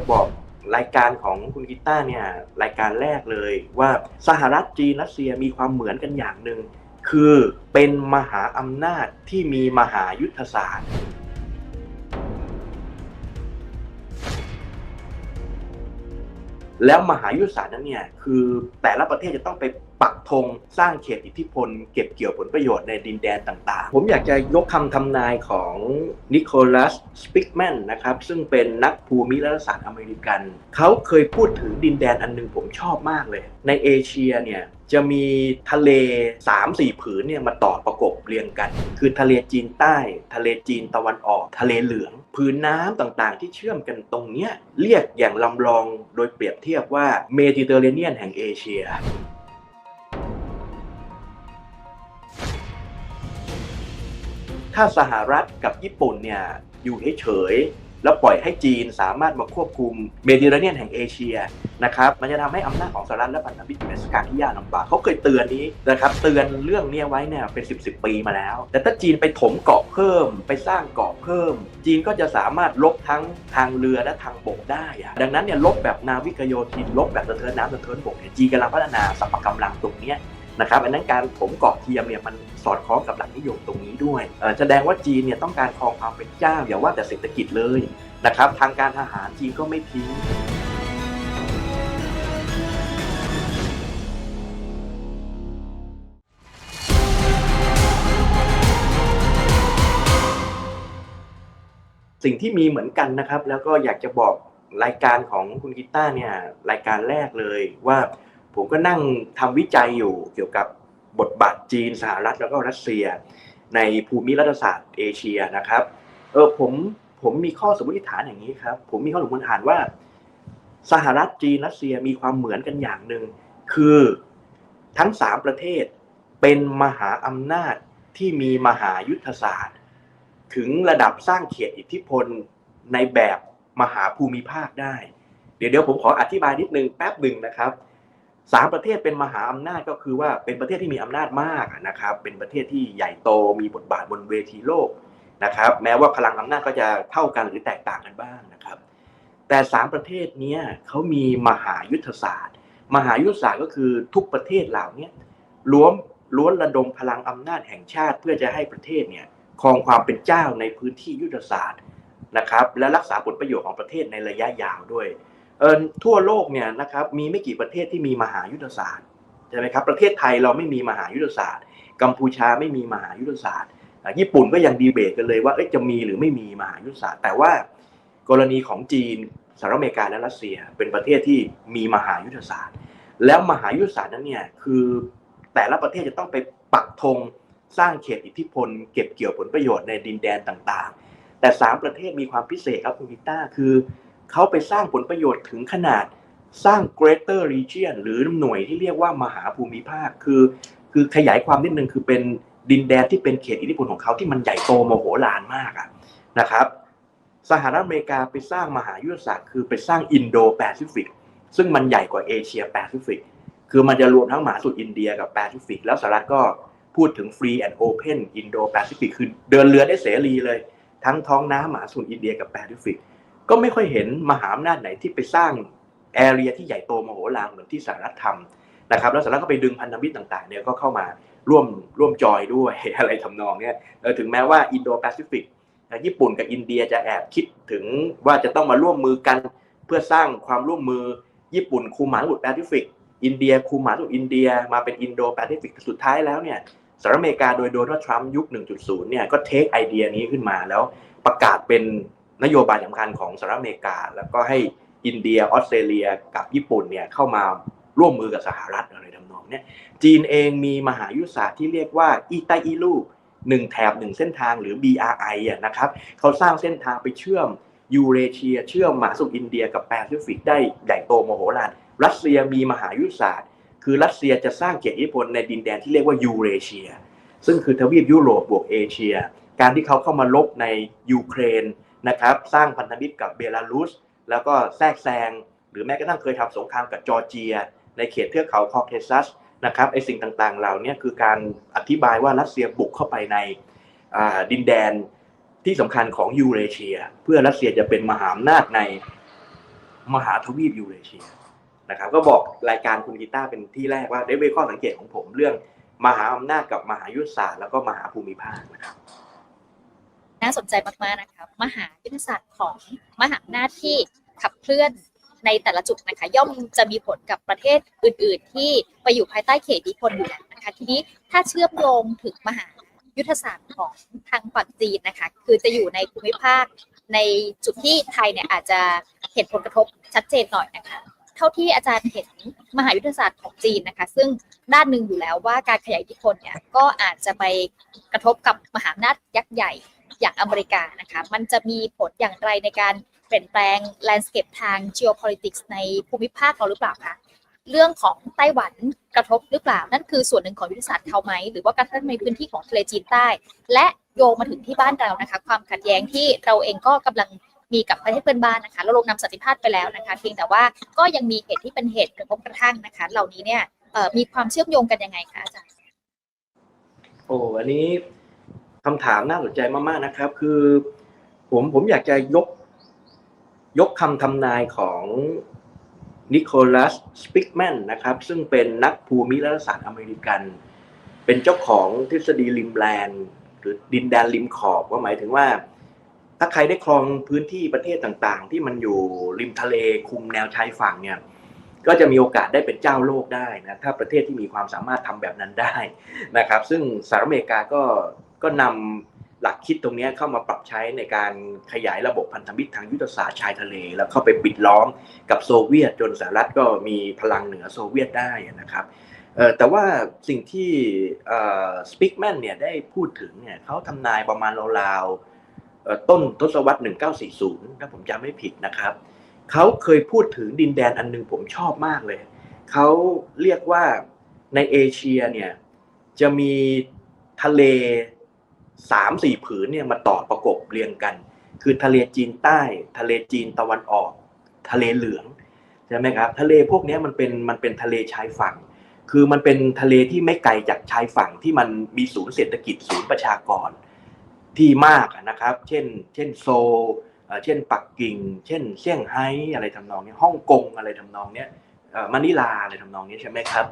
จะบอกรายการของคุณกีตาร์เนี่ยรายการแรกเลยว่าสหรัฐจีนรัสเซียมีความเหมือนกันอย่างหนึ่งคือเป็นมหาอำนาจที่มีมหายุทธศาสตร์แล้วมหายุทธศาสตร์นั้นเนี่ยคือแต่ละประเทศจะต้องไป ปักธงสร้างเขตอิทธิพล เก็บเกี่ยวผลประโยชน์ในดินแดนต่างๆ ผมอยากจะยกคำทำนายของนิโคลัสสปิกแมนนะครับ ซึ่งเป็นนักภูมิรัฐศาสตร์อเมริกัน เขาเคยพูดถึงดินแดนอันหนึงผมชอบมากเลย ในเอเชียเนี่ยจะมีทะเล 3-4 ผืนเนี่ยมาต่อประกบเรียงกัน คือทะเลจีนใต้ ทะเลจีนตะวันออก ทะเลเหลือง ผืนน้ำต่างๆ ที่เชื่อมกันตรงเนี้ยเรียกอย่างลำลองโดยเปรียบเทียบว่าเมดิเตอร์เรเนียนแห่งเอเชีย ถ้าสหรัฐกับญี่ปุ่นเนี่ยอยู่เฉยๆแล้วปล่อยให้จีนสามารถมาควบคุมเมดิเตอร์เรเนียนแห่งเอเชียนะครับมันจะทำให้อำนาจของสหรัฐและพันธมิตรอยู่ในสกาที่ยากลำบากเขาเคยเตือนนี้นะครับเตือนเรื่องนี้ไว้เนี่ยเป็น 10บสปีมาแล้ว แต่ถ้าจีนไปถมเกาะเพิ่ม ไปสร้างเกาะเพิ่ม จีนก็จะสามารถลบทั้งทางเรือและทางบกได้อะดังนั้นเนี่ยลบแบบนาวิกโยธินลบแบบสะเทินน้ำสะเทินบกเนี่ยจีนกำลังพัฒนาสัพพกำลังตรงนี้ นะครับอันนั้นการผมเกาะเทียมเนี่ยมันสอดคล้องกับหลักนิยมตรงนี้ด้วยแสดงว่าจีนเนี่ยต้องการครองความเป็นเจ้าอย่าว่าแต่เศรษฐกิจเลยนะครับทางการทหารจีนก็ไม่ทิ้งสิ่งที่มีเหมือนกันนะครับ แล้วก็อยากจะบอกรายการของคุณกีตาร์เนี่ยรายการแรกเลยว่า ผมก็นั่งทำวิจัยอยู่เกี่ยวกับบทบาทจีนสหรัฐแล้วก็รัสเซีย ในภูมิรัฐศาสตร์เอเชียนะครับเออผมผมมีข้อสมมติฐานอย่างนี้ครับ ผมมีข้อสมมติฐานว่า สหรัฐจีนรัสเซียมีความเหมือนกันอย่างหนึ่งคือทั้งสามประเทศเป็นมหาอำนาจที่มีมหายุทธศาสตร์ ถึงระดับสร้างเขตอิทธิพลในแบบมหาภูมิภาคได้ เดี๋ยวเดี๋ยวผมขออธิบายนิดนึงแป๊บหนึ่งนะครับ สามประเทศเป็นมหาอำนาจก็คือว่าเป็นประเทศที่มีอำนาจมากนะครับ เป็นประเทศที่ใหญ่โตมีบทบาทบนเวทีโลกนะครับ แม้ว่าพลังอำนาจก็จะเท่ากันหรือแตกต่างกันบ้างนะครับ แต่สามประเทศนี้เขามีมหายุทธศาสตร์ มหายุทธศาสตร์ก็คือทุกประเทศเหล่านี้ล้วนล้วนระดมพลังอำนาจแห่งชาติ เพื่อจะให้ประเทศเนี่ยครองความเป็นเจ้าในพื้นที่ยุทธศาสตร์นะครับ และรักษาผลประโยชน์ของประเทศในระยะยาวด้วย เออทั่วโลกเนี่ยนะครับมีไม่กี่ประเทศที่มีมหายุทธศาสตร์ใช่ไหมครับประเทศไทยเราไม่มีมหายุทธศาสตร์ กัมพูชาไม่มีมหายุทธศาสตร์ญี่ปุ่นก็ยังดีเบตกันเลยว่าจะมีหรือไม่มีมหายุทธศาสตร์ แต่ว่ากรณีของจีนสหรัฐอเมริกาและรัสเซีย เป็นประเทศที่มีมหายุทธศาสตร์ แล้วมหายุทธศาสตร์นั้นเนี่ยคือแต่ละประเทศจะต้องไปปักธงสร้างเขตอิทธิพล เก็บเกี่ยวผลประโยชน์ในดินแดนต่างๆ แต่สามประเทศมีความพิเศษครับคุณพิต้าคือ เขาไปสร้างผลประโยชน์ถึงขนาดสร้าง greater region หรือหน่วยที่เรียกว่ามหาภูมิภาค คือ คือขยายความนิดนึงคือเป็นดินแดนที่เป็นเขตอิทธิพลของเขาที่มันใหญ่โตโมโหฬารมากอะนะครับ สหรัฐอเมริกาไปสร้างมหายุทธศาสตร์คือไปสร้างอินโดแปซิฟิกซึ่งมันใหญ่กว่าเอเชียแปซิฟิกคือมันจะรวมทั้งมหาสมุทรอินเดียกับแปซิฟิกแล้วสหรัฐก็พูดถึง free and open Indo Pacific คือเดินเรือได้เสรีเลย ทั้งท้องน้ำมหาสมุทรอินเดียกับแปซิฟิก ก็ไม่ค่อยเห็นมหาอำนาจไหนที่ไปสร้างแอเรียที่ใหญ่โตมโหฬารเหมือนที่สหรัฐทำนะครับ แล้วสหรัฐก็ไปดึงพันธมิตรต่างๆเนี่ยก็เข้ามาร่วมร่วมจอยด้วยอะไรทำนองเนี่ยถึงแม้ว่าอินโดแปซิฟิกญี่ปุ่นกับอินเดียจะแอบคิดถึงว่าจะต้องมาร่วมมือกันเพื่อสร้างความร่วมมือญี่ปุ่นคุมมาสมุทรแปซิฟิกอินเดียคุมมาสมุทรอินเดียมาเป็นอินโดแปซิฟิกสุดท้ายแล้วเนี่ยสหรัฐอเมริกาโดยโดนัลด์ทรัมป์ยุค 1.0 เนี่ยก็เทคไอเดียนี้ขึ้นมาแล้วประกาศเป็น นโยบายสำคัญของสหรัฐอเมริกา แล้วก็ให้อินเดียออสเตรเลียกับญี่ปุ่นเนี่ยเข้ามาร่วมมือกับสหรัฐอะไรทำนองเนี้ยจีนเองมีมหายุทธศาสตร์ที่เรียกว่าอีไตอีลูหนึ่งแถบหนึ่งเส้นทางหรือ BRI อะนะครับเขาสร้างเส้นทางไปเชื่อมยูเรเชีย เชื่อมมหาสมุทรอินเดียกับแปซิฟิกได้ใหญ่โตมโหฬารรัสเซียมีมหายุทธศาสตร์ คือรัสเซียจะสร้างเขตอิทธิพลในดินแดนที่เรียกว่ายูเรเชีย ซึ่งคือทวีปยุโรปบวกเอเชีย การที่เขาเข้ามาลบในยูเครน นะครับสร้างพันธมิตรกับเบลารุส แล้วก็แทรกแซง หรือแม้กระทั่งเคยทำสงครามกับจอร์เจีย ในเขตเทือกเขาคอเคซัสนะครับไอสิ่งต่างๆเหล่านี้คือการอธิบายว่ารัสเซียบุกเข้าไปในดินแดนที่สำคัญของยูเรเชีย เพื่อรัสเซียจะเป็นมหาอำนาจในมหาทวีปยูเรเชียนะครับก็บอกรายการคุณกีตาร์เป็นที่แรกว่าได้เป็นข้อสังเกตของผมเรื่องมหาอำนาจกับมหายุทธศาสตร์แล้วก็มหาภูมิภาคนะครับ น่าสนใจมากๆนะคะมหายุทธศาสตร์ของมหาอำนาจที่ขับเคลื่อนในแต่ละจุดนะคะ ย่อมจะมีผลกับประเทศอื่น ๆ ที่ไปอยู่ภายใต้เขตอิทธิพลอยู่แล้วนะคะ ทีนี้ถ้าเชื่อมโยงถึงมหายุทธศาสตร์ของทางฝั่งจีนนะคะ คือจะอยู่ในภูมิภาคในจุดที่ไทยเนี่ยอาจจะเห็นผลกระทบชัดเจนหน่อยนะคะเท่าที่อาจารย์เห็นมหายุทธศาสตร์ของจีนนะคะ ซึ่งด้านหนึ่งอยู่แล้วว่าการขยายอิทธิพลเนี่ยก็อาจจะไปกระทบกับมหาอำนาจยักษ์ใหญ่ อย่างอเมริกานะคะ มันจะมีผลอย่างไรในการเปลี่ยนแปลง landscape ทาง geopolitics ในภูมิภาคเราหรือเปล่าคะเรื่องของไต้หวันกระทบหรือเปล่า นั่นคือส่วนหนึ่งของยุทธศาสตร์เขาไหม หรือว่าการทั้งในพื้นที่ของทะเลจีนใต้ และโยงมาถึงที่บ้านเรานะคะ ความขัดแย้งที่เราเองก็กำลังมีกับประเทศเพื่อนบ้านนะคะเราลงนำสันติภาพไปแล้วนะคะเพียงแต่ว่าก็ยังมีเหตุที่เป็นเหตุกระทบกระทั่งนะคะ เหล่านี้เนี่ยมีความเชื่อมโยงกันยังไงคะอาจารย์โอ้อันนี้ คำถามน่าสนใจมากๆนะครับ คือ ผมผมอยากจะยก ยกคำทำนายของนิโคลัสสปิกแมนนะครับ ซึ่งเป็นนักภูมิรัฐศาสตร์อเมริกัน เป็นเจ้าของทฤษฎีริมแลนด์หรือดินแดนริมขอบก็หมายถึงว่า ถ้าใครได้ครองพื้นที่ประเทศต่างๆ ที่มันอยู่ริมทะเลคุมแนวชายฝั่งเนี่ยก็จะมีโอกาสได้เป็นเจ้าโลกได้นะถ้าประเทศที่มีความสามารถทำแบบนั้นได้นะครับ ซึ่งสหรัฐอเมริกาก็ ก็นำหลักคิดตรงนี้เข้ามาปรับใช้ในการขยายระบบพันธมิตรทางยุทธศาสตร์ชายทะเล แล้วเข้าไปปิดล้อมกับโซเวียตจนสหรัฐก็มีพลังเหนือโซเวียตได้นะครับแต่ว่าสิ่งที่สปิกแมนเนี่ยได้พูดถึงเนี่ยเขาทำนายประมาณราวๆต้นทศวรรษ 1940 ถ้าผมจำไม่ผิดนะครับเขาเคยพูดถึงดินแดนอันหนึงผมชอบมากเลย เขาเรียกว่าในเอเชียเนี่ยจะมีทะเล สามสี่ผืนเนี่ยมาต่อประกบเรียงกัน คือทะเลจีนใต้ ทะเลจีนตะวันออก ทะเลเหลืองใช่ไหมครับทะเลพวกนี้มันเป็นมันเป็นทะเลชายฝั่ง คือมันเป็นทะเลที่ไม่ไกลจากชายฝั่งที่มันมีศูนย์เศรษฐกิจศูนย์ประชากรที่มากนะครับ เช่น เช่นโซเช่นปักกิ่ง เช่นเซี่ยงไฮ้อะไรทำนองนี้ฮ่องกงอะไรทำนองนี้มะนิลาอะไรทำนองนี้ใช่ไหมครับ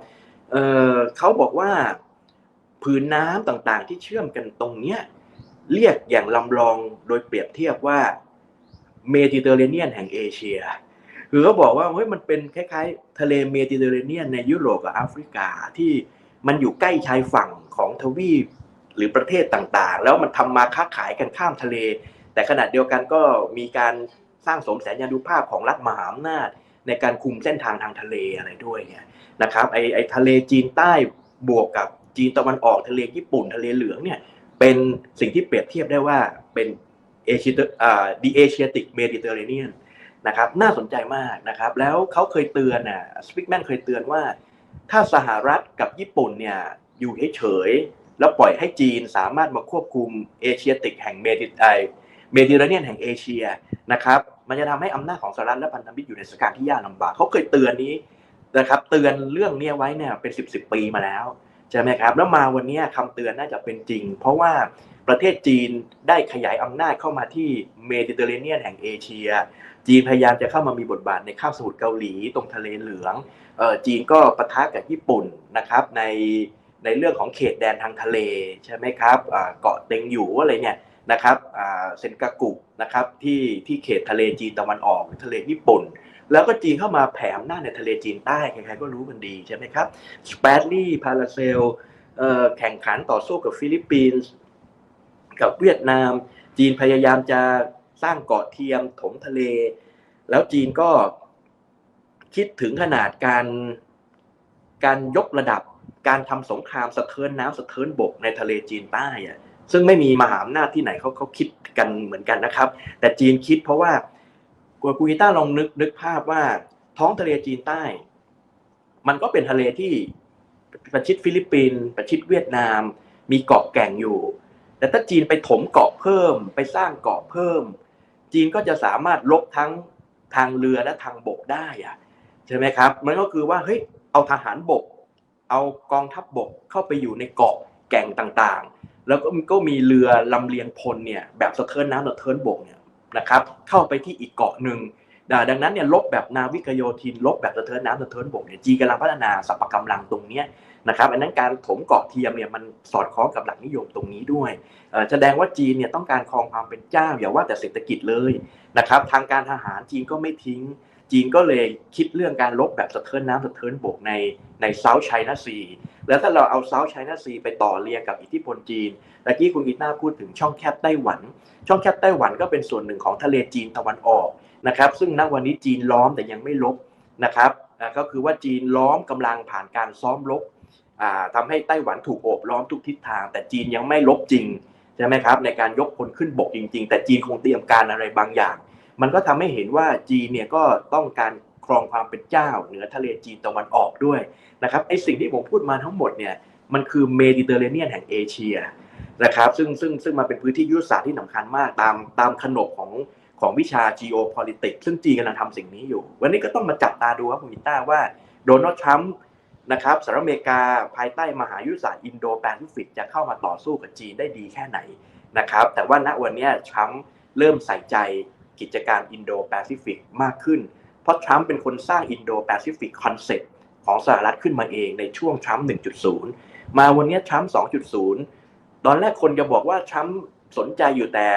เเขาบอกว่า ผืนน้ำต่างๆ ที่เชื่อมกันตรงเนี้ยเรียกอย่างลำลองโดยเปรียบเทียบว่าเมดิเตอร์เรเนียนแห่งเอเชีย คือเขาบอกว่าเฮ้ยมันเป็นคล้ายๆ ทะเลเมดิเตอร์เรเนียนในยุโรปกับแอฟริกาที่มันอยู่ใกล้ชายฝั่งของทวีปหรือประเทศต่างๆ แล้วมันทำมาค้าขายกันข้ามทะเล แต่ขณะเดียวกันก็มีการสร้างสมแสนยานุภาพของรัฐมหาอำนาจ ในการคุมเส้นทางทางทะเลอะไรด้วยเนี่ยนะครับไอไอทะเลจีนใต้บวกกับ จีนตะวันออกทะเลญี่ปุ่นทะเลเหลืองเนี่ยเป็นสิ่งที่เปรียบเทียบได้ว่าเป็นเอเชียอ่า the Asiatic Mediterranean นะครับน่าสนใจมากนะครับแล้วเขาเคยเตือนน่ะสปิกแมนเคยเตือนว่า ถ้าสหรัฐกับญี่ปุ่นเนี่ยอยู่เฉยๆแล้วปล่อยให้จีนสามารถมาควบคุมเอเชียติกแห่งเมดิไอเมดิเตอร์เรเนียนแห่งเอเชียนะครับมันจะทำให้อำนาจของสหรัฐและพันธมิตรอยู่ในสถานการณ์ที่ยากลำบากเขาเคยเตือนนี้นะครับเตือนเรื่องนี้ไว้เนี่ยเป็นสิบสิบปีมาแล้ว ใช่ไหมครับแล้วมาวันนี้ยคำเตือนน่าจะเป็นจริง เพราะว่าประเทศจีนได้ขยายอำนาจเข้ามาที่เมดิเตอร์เรเนียนแห่งเอเชีย จีนพยายามจะเข้ามามีบทบาทในคาบสมุทรเกาหลีตรงทะเลเหลืองเออจีนก็ปะทะกับญี่ปุ่นนะครับในในเรื่องของเขตแดนทางทะเลใช่ไหมครับเกาะเต็งหยูอะไรเนี่ยนะครับเซนกากุนะครับที่ที่เขตทะเลจีนตะวันออกทะเลญี่ปุ่น แล้วก็จีนเข้ามาแผ่อำนาจในทะเลจีนใต้ใครๆก็รู้กันดีใช่ไหมครับสเปดลี่พาราเซลแข่งขันต่อสู้กับฟิลิปปินส์กับเวียดนาม จีนพยายามจะสร้างเกาะเทียมถมทะเล แล้วจีนก็คิดถึงขนาดการการยกระดับการทำสงครามสะเทินน้ำสะเทินบกในทะเลจีนใต้อะซึ่งไม่มีมหาอำนาจที่ไหนเขาเขาคิดกันเหมือนกันนะครับ แต่จีนคิดเพราะว่า กัวกูกิต้าลองนึกนึกภาพว่าท้องทะเลจีนใต้ มันก็เป็นทะเลที่ประชิดฟิลิปปินส์ประชิดเวียดนาม มีเกาะแก่งอยู่ แต่ถ้าจีนไปถมเกาะเพิ่ม ไปสร้างเกาะเพิ่ม จีนก็จะสามารถลบทั้งทางเรือและทางบกได้อะใช่ไหมครับ มันก็คือว่าเฮ้ยเอาทหารบก เอากองทัพบบกเข้าไปอยู่ในเกาะแก่งต่างๆ แล้วก็ก็มีเรือลำเลียงพลเนี่ยแบบสะเทินน้ำสะเทินบกเนี่ย นะครับเข้าไปที่อีกเกาะหนึ่งดังนั้นเนี่ยลบแบบนาวิกโยธินลบแบบสะเทินน้ำสะเทินบกเนี่ยจีนกำลังพัฒนาสัพพะกำลังตรงเนี้ยนะครับอันนั้นการถมเกาะเทียมเนี่ยมันสอดคล้องกับหลักนิยมตรงนี้ด้วยแสดงว่าจีนเนี่ยต้องการครองความเป็นเจ้าอย่าว่าแต่เศรษฐกิจเลยนะครับทางการทหารจีนก็ไม่ทิ้ง จีนก็เลยคิดเรื่องการลบแบบสะเทินน้ำสะเทินบกในในเซาท์ไชน่าซีแล้วถ้าเราเอาเซาท์ไชน่าซีไปต่อเรียงกับอิทธิพลจีนตะกี้คุณกีต้าพูดถึงช่องแคบไต้หวัน ช่องแคบไต้หวันก็เป็นส่วนหนึ่งของทะเลจีนตะวันออกนะครับซึ่งณวันนี้จีนล้อมแต่ยังไม่ลบนะครับก็คือว่าจีนล้อมกำลังผ่านการซ้อมลบอ่าทำให้ไต้หวันถูกโอบล้อมทุกทิศทาง แต่จีนยังไม่ลบจริงใช่ไหมครับในการยกพลขึ้นบกจริง ๆ แต่จีนคงเตรียมการอะไรบางอย่าง มันก็ทำให้เห็นว่าจีนเนี่ยก็ต้องการครองความเป็นเจ้า เหนือทะเลจีนตะวันออกด้วยนะครับไอสิ่งที่ผมพูดมาทั้งหมดเนี่ยมันคือเมดิเตอร์เรเนียนแห่งเอเชียนะครับซึ่งซึ่งซึ่งมันเป็นพื้นที่ยุทธศาสตร์ที่สำคัญมากตามตามขนบของของวิชา geopolitics ซึ่งจีนกำลังทำสิ่งนี้อยู่ วันนี้ก็ต้องมาจับตาดูครับคุณมิต้าว่าโดนัลด์ทรัมป์นะครับสหรัฐอเมริกาภายใต้มหายุทธศาสตร์อินโดแปซิฟิกจะเข้ามาต่อสู้กับจีนได้ดีแค่ไหนนะครับแต่ว่าณวันนี้ทรัมป์เริ่มใส่ใจ กิจการอินโดแปซิฟิกมากขึ้น เพราะทรัมป์เป็นคนสร้างอินโดแปซิฟิกคอนเซ็ปต์ของสหรัฐขึ้นมาเองในช่วงทรัมป์1.0 มาวันนี้ทรัมป์2.0 ตอนแรกคนจะบอกว่าทรัมป์สนใจอยู่แต่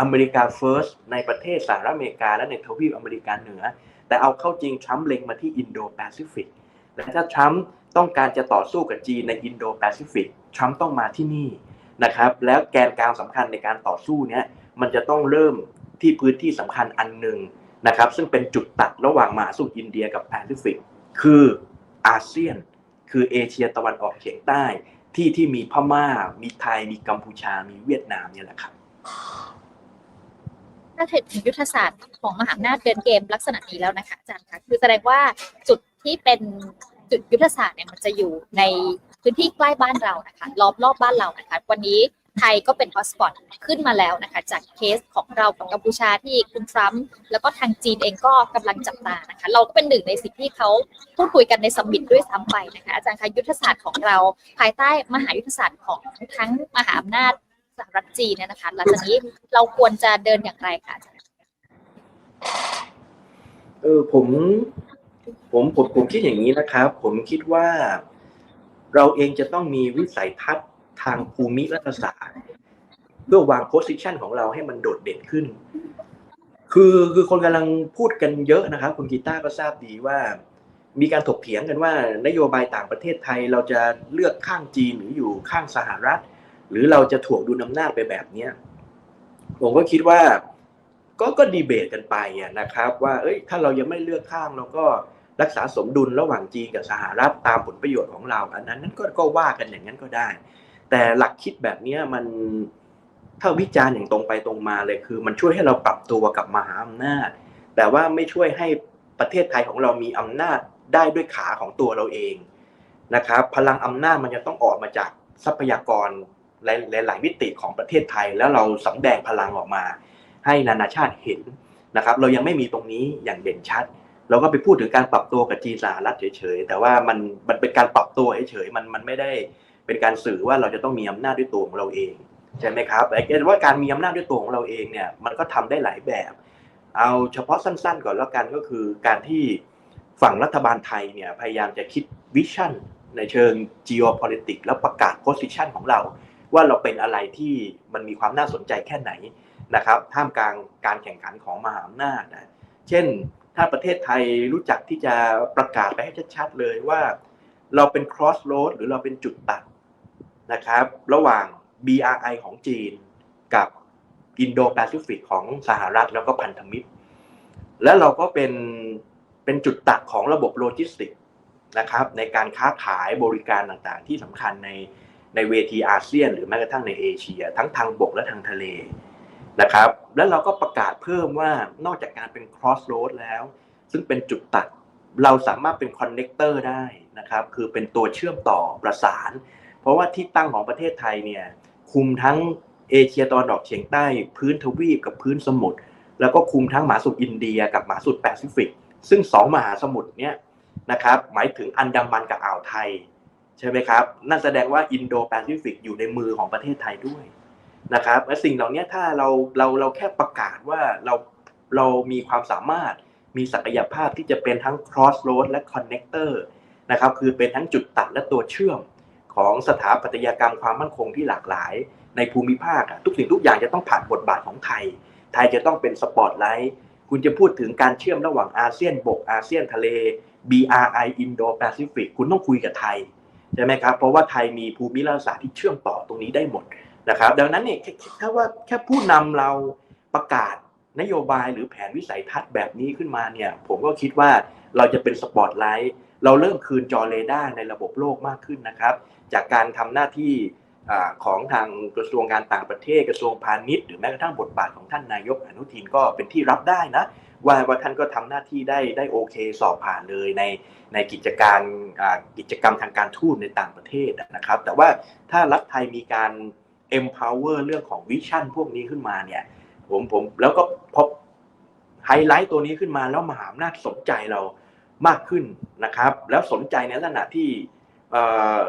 อเมริกาเฟิร์สในประเทศสหรัฐอเมริกาและในทวีปอเมริกาเหนือ แต่เอาเข้าจริงทรัมป์เล็งมาที่อินโดแปซิฟิกและถ้าทรัมป์ต้องการจะต่อสู้กับจีนในอินโดแปซิฟิกทรัมป์ต้องมาที่นี่นะครับแล้วแกนกลางสำคัญในการต่อสู้เนี้ยมันจะต้องเริ่ม ที่พื้นที่สำคัญอันหนึ่งนะครับซึ่งเป็นจุดตัดระหว่างมหาสมุทรอินเดียกับแปซิฟิก คืออาเซียน คือเอเชียตะวันออกเฉียงใต้ที่ที่มีพม่า มีไทย มีกัมพูชา มีเวียดนามเนี่ยแหละครับ ถ้าถึงยุทธศาสตร์ของมหาอำนาจเดินเกมลักษณะนี้แล้วนะคะอาจารย์คะคือแสดงว่าจุดที่เป็นจุดยุทธศาสตร์เนี่ยมันจะอยู่ในพื้นที่ใกล้บ้านเรานะคะล้อมรอบบ้านเรานะคะวันนี้ ไทยก็เป็นฮอตสปอตขึ้นมาแล้วนะคะ จากเคสของเรากับกัมพูชาที่คุณทรัมป์แล้วก็ทางจีนเองก็กำลังจับตานะคะ เราก็เป็นหนึ่งในสิ่งที่เขาพูดคุยกันในสมมิตด้วยซ้ำไปนะคะ อาจารย์คะยุทธศาสตร์ของเราภายใต้มหายุทธศาสตร์ของทั้งมหาอำนาจสหรัฐจีนเนี่ยนะคะ หลังจากนี้เราควรจะเดินอย่างไรคะอาจารย์เออผมผมผมผมคิดอย่างนี้นะครับ ผมคิดว่า เราเองจะต้องมีวิสัยทัศน์ ทางภูมิรัฐศาสตร์เพื่อวางโพสิชันของเราให้มันโดดเด่นขึ้น คือคือคนกำลังพูดกันเยอะนะครับ คุณกีตาร์ก็ทราบดีว่า มีการถกเถียงกันว่า นโยบายต่างประเทศไทยเราจะเลือกข้างจีนหรืออยู่ข้างสหรัฐ หรือเราจะถ่วงดุลอำนาจไปแบบเนี้ยผมก็คิดว่าก็ก็ดีเบตกันไปนะครับ ว่าเอ้ยถ้าเรายังไม่เลือกข้างเราก็รักษาสมดุลระหว่างจีนกับสหรัฐตามผลประโยชน์ของเรา อันนั้นนั้นก็ก็ว่ากันอย่างนั้นก็ได้ แต่หลักคิดแบบนี้มันถ้าวิจารณ์อย่างตรงไปตรงมาเลยคือ มันช่วยให้เราปรับตัวกับมหาอำนาจ แต่ว่าไม่ช่วยให้ประเทศไทยของเรามีอำนาจได้ด้วยขาของตัวเราเองนะครับ พลังอำนาจมันจะต้องออกมาจากทรัพยากรหลายหลายมิติของประเทศไทย แล้วเราสำแดงพลังออกมา ให้นานาชาติเห็นนะครับ เรายังไม่มีตรงนี้อย่างเด่นชัด เราก็ไปพูดถึงการปรับตัวกับจีนสหรัฐเฉยๆแต่ว่ามันมันเป็นการปรับตัวเฉยๆมันมันไม่ได้ เป็นการสื่อว่าเราจะต้องมีอำนาจด้วยตัวของเราเองใช่ไหมครับแต่ว่าการมีอำนาจด้วยตัวของเราเองเนี่ยมันก็ทำได้หลายแบบ เอาเฉพาะสั้น ๆ ก่อนแล้วกันก็คือการที่ฝั่งรัฐบาลไทยเนี่ยพยายามจะคิดวิชั่นในเชิง geopolitics แล้วประกาศ position ของเรา ว่าเราเป็นอะไรที่มันมีความน่าสนใจแค่ไหนนะครับท่ามกลางการแข่งขันของมหาอำนาจนะเช่นถ้าประเทศไทยรู้จักที่จะประกาศไปให้ชัดๆเลยว่า เราเป็น cross road หรือเราเป็นจุดตัด นะครับ ระหว่าง BRI ของจีนกับอินโดแปซิฟิกของสหรัฐแล้วก็พันธมิตร แล้วเราก็เป็นเป็นจุดตัดของระบบโลจิสติกนะครับ ในการค้าขายบริการต่างๆ ที่สำคัญในในเวทีอาเซียน หรือแม้กระทั่งในเอเชีย ทั้งทางบกและทางทะเลนะครับ แล้วเราก็ประกาศเพิ่มว่านอกจากการเป็น cross road แล้ว ซึ่งเป็นจุดตัดเราสามารถเป็น connector ได้นะครับ คือเป็นตัวเชื่อมต่อประสาน เพราะว่าที่ตั้งของประเทศไทยเนี่ยคุมทั้งเอเชียตะวันออกเฉียงใต้ พื้นทวีปกับพื้นสมุทรแล้วก็คุมทั้งมหาสมุทรอินเดียกับมหาสมุทรแปซิฟิก ซึ่งสองมหาสมุทรเนี่ยนะครับหมายถึงอันดามันกับอ่าวไทยใช่ไหมครับนั่นแสดงว่าอินโดแปซิฟิกอยู่ในมือของประเทศไทยด้วยนะครับและสิ่งเหล่านี้ถ้าเราเราเราแค่ประกาศว่าเราเรามีความสามารถมีศักยภาพที่จะเป็นทั้ง crossroad และ connector นะครับคือเป็นทั้งจุดตัดและตัวเชื่อม ของสถาปัตยกรรมความมั่นคงที่หลากหลาย ในภูมิภาคอะทุกสิ่งทุกอย่างจะต้องผ่านบทบาทของไทย ไทยจะต้องเป็นสปอตไลท์คุณจะพูดถึงการเชื่อมระหว่างอาเซียนบกอาเซียนทะเล BRI Indo Pacific คุณต้องคุยกับไทยใช่ไหมครับเพราะว่าไทยมีภูมิรัฐศาสตร์ที่เชื่อมต่อตรงนี้ได้หมดนะครับ ดังนั้นเนี่ยแค่ว่าแค่ผู้นำเราประกาศนโยบายหรือแผนวิสัยทัศน์แบบนี้ขึ้นมาเนี่ย ผมก็คิดว่าเราจะเป็นสปอตไลท์เราเริ่มคืนจอเรดาร์ในระบบโลกมากขึ้นนะครับ จากการทำหน้าที่ของทางกระทรวงการต่างประเทศกระทรวงพาณิชย์หรือแม้กระทั่งบทบาทของท่านนายกอนุทินก็เป็นที่รับได้นะว่าว่าท่านก็ทำหน้าที่ได้ได้โอเคสอบผ่านเลยในในกิจการกิจกรรมทางการทูตในต่างประเทศนะครับ แต่ว่าถ้ารัฐไทยมีการ empower เรื่องของวิชั่นพวกนี้ขึ้นมาเนี่ยผมผมแล้วก็พบไฮไลท์ตัวนี้ขึ้นมาแล้วมหาอำนาจสนใจเรามากขึ้นนะครับ แล้วสนใจในลักษณะที่ เ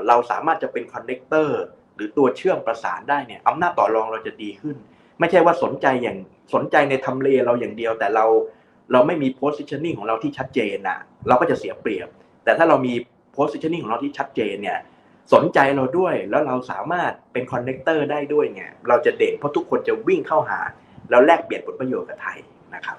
เราสามารถจะเป็นคอนเนคเตอร์หรือตัวเชื่อมประสานได้เนี่ยอำนาจต่อรองเราจะดีขึ้น ไม่ใช่ว่าสนใจอย่างสนใจในทำเลเราอย่างเดียว แต่เราเราไม่มี positioning ของเราที่ชัดเจนนะเราก็จะเสียเปรียบ แต่ถ้าเรามี positioning ของเราที่ชัดเจนเนี่ยสนใจเราด้วยแล้วเราสามารถเป็น connector ได้ด้วยเนี่ยเราจะเด่นเพราะทุกคนจะวิ่งเข้าหา แล้วแลกเปลี่ยนผลประโยชน์กับไทยนะครับ